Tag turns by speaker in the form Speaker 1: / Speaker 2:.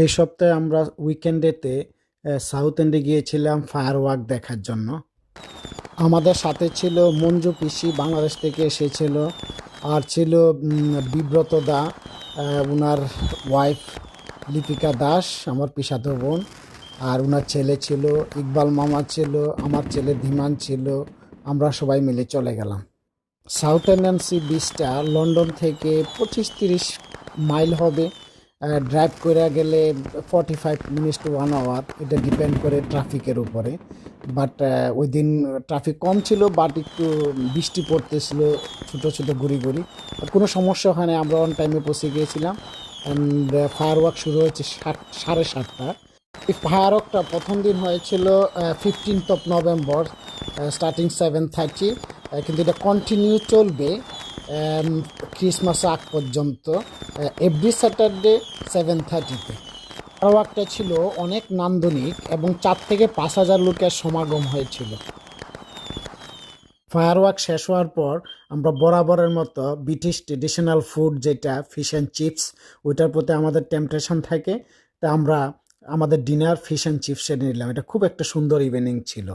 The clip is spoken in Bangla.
Speaker 1: এই সপ্তাহে আমরা উইকেন্ডেতে সাউথ এন্ডে গিয়েছিলাম ফায়ার ওয়ার্ক দেখার জন্য। আমাদের সাথে ছিল মঞ্জু পিসি, বাংলাদেশ থেকে এসেছিল। আর ছিল বিব্রত দা ওনার ওয়াইফ লিপিকা দাস, আমার পিসাতো বোন। আর ওনার ছেলে ছিল, ইকবাল মামা ছিল, আমার ছেলে ধীমান ছিল। আমরা সবাই মিলে চলে গেলাম। সাউথ ইন্ডিয়ান সি বিচটা লন্ডন থেকে পঁচিশ তিরিশ মাইল হবে। ড্রাইভ করে গেলে forty five minutes to one hour এটা ডিপেন্ড করে ট্রাফিকের উপরে। বাট ওই দিন ট্রাফিক কম ছিল বাট একটু বৃষ্টি পড়তেছিল, ছোটো ছোটো ঘুরি গুড়ি কোনো সমস্যা হয় না আমরা অন টাইমে পৌঁছে গিয়েছিলাম। অ্যান্ড ফায়ার ওয়ার্ক শুরু হয়েছে সাত, সাড়ে সাতটা। এই ফায়ার ওয়ার্কটা প্রথম দিন হয়েছিল fifteenth of November starting seven thirty কিন্তু এটা কন্টিনিউ চলবে। ক্রিসমাস আগ পর্যন্ত এভরি স্যাটারডে সেভেন থার্টিতে ফায়ার ওয়ার্কটা ছিল অনেক নান্দনিক এবং চার থেকে পাঁচ হাজার লোকের সমাগম হয়েছিল। ফায়ার ওয়ার্ক শেষ হওয়ার পর আমরা বরাবরের মতো ব্রিটিশ ট্রেডিশনাল ফুড যেটা ফিশ অ্যান্ড চিপস ওইটার প্রতি আমাদের টেম্পটেশন থাকে। তা আমরা আমাদের ডিনার ফিশ অ্যান্ড চিপসে নিলাম। এটা খুব একটা সুন্দর ইভিনিং ছিল।